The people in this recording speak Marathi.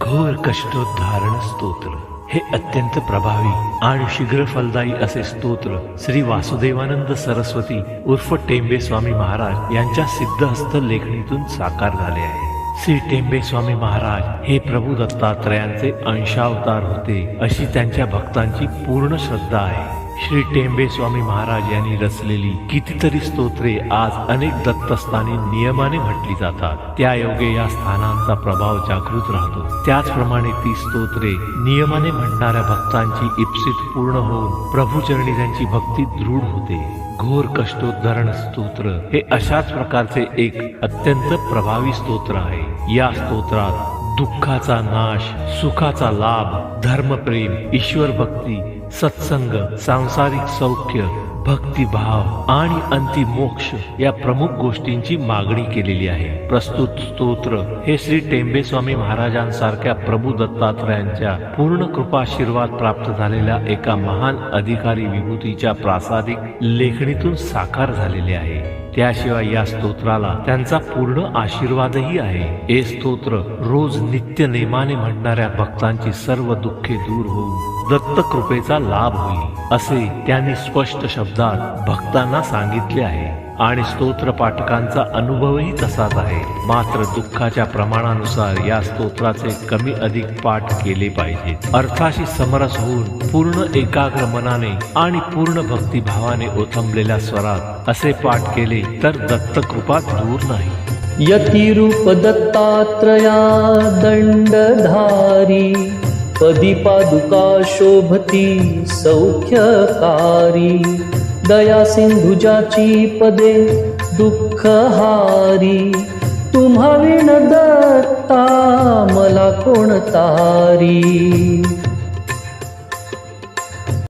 घोर कष्टोद्धारण स्तोत्र. हे अत्यंत प्रभावी आणि शीघ्र फलदायी असे स्तोत्र श्री वासुदेवानंद सरस्वती उर्फ टेंबे स्वामी महाराज यांच्या सिद्धहस्त लेखणीतून साकार झाले आहे. श्री टेंबे स्वामी महाराज हे प्रभू दत्तात्रयांचे अंशावतार होते अशी त्यांच्या भक्तांची पूर्ण श्रद्धा आहे. श्री टेंबे स्वामी महाराज यांनी रचलेली कितीतरी स्तोत्रे आज अनेक दत्तस्थानी नियमाने म्हटली जातात. त्या योगे या स्थानांचा प्रभाव जागृत राहतो. त्याचप्रमाणे ती स्तोत्रे नियमाने म्हणणाऱ्या भक्तांची इप्सित पूर्ण होऊन प्रभूचरणी त्यांची भक्ती दृढ होते. घोर कष्टोद्धरण स्तोत्र हे अशाच प्रकारचे एक अत्यंत प्रभावी स्तोत्र आहे. या स्तोत्रात दुःखाचा नाश सुखाचा लाभ धर्मप्रेम ईश्वर भक्ती सत्संग सांसारिक सौख्य भक्तिभाव आणि अंतिम मोक्ष या प्रमुख गोष्टींची मागणी केलेली आहे. प्रस्तुत स्तोत्र हे श्री टेंबे स्वामी महाराजांसारख्या प्रभू दत्तात्रयांच्या पूर्ण कृपाशीर्वाद प्राप्त झालेल्या एका महान अधिकारी विभूतीच्या प्रासादिक लेखणीतून साकार झालेले आहे. त्याशिवाय या स्तोत्राला त्यांचा पूर्ण आशीर्वादही आहे. हे स्तोत्र रोज नित्य नेमाने म्हणणाऱ्या भक्तांची सर्व दुःखे दूर होऊन दत्त कृपेचा लाभ होईल असे त्यांनी स्पष्ट शब्द शब्दात भक्तांना सांगितले आहे. आणि स्तोत्र पाठकांचा अनुभवही तसाच आहे. मात्र दुःखाच्या प्रमाणानुसार या स्तोत्राचे कमी अधिक पाठ केले पाहिजेत. अर्थाशी समरस होऊन पूर्ण एकाग्र मनाने आणि पूर्ण भक्तिभावाने ओथंबलेल्या स्वरात असे पाठ केले तर दत्तकृपा दूर नाही. यतिरूप दत्तात्रया दण्डधारी पदी पादुका शोभती सौख्यकारी। दया सिंधुजाची पदे दुःखहारी। तुम्हा विण दत्ता मला कोण तारी?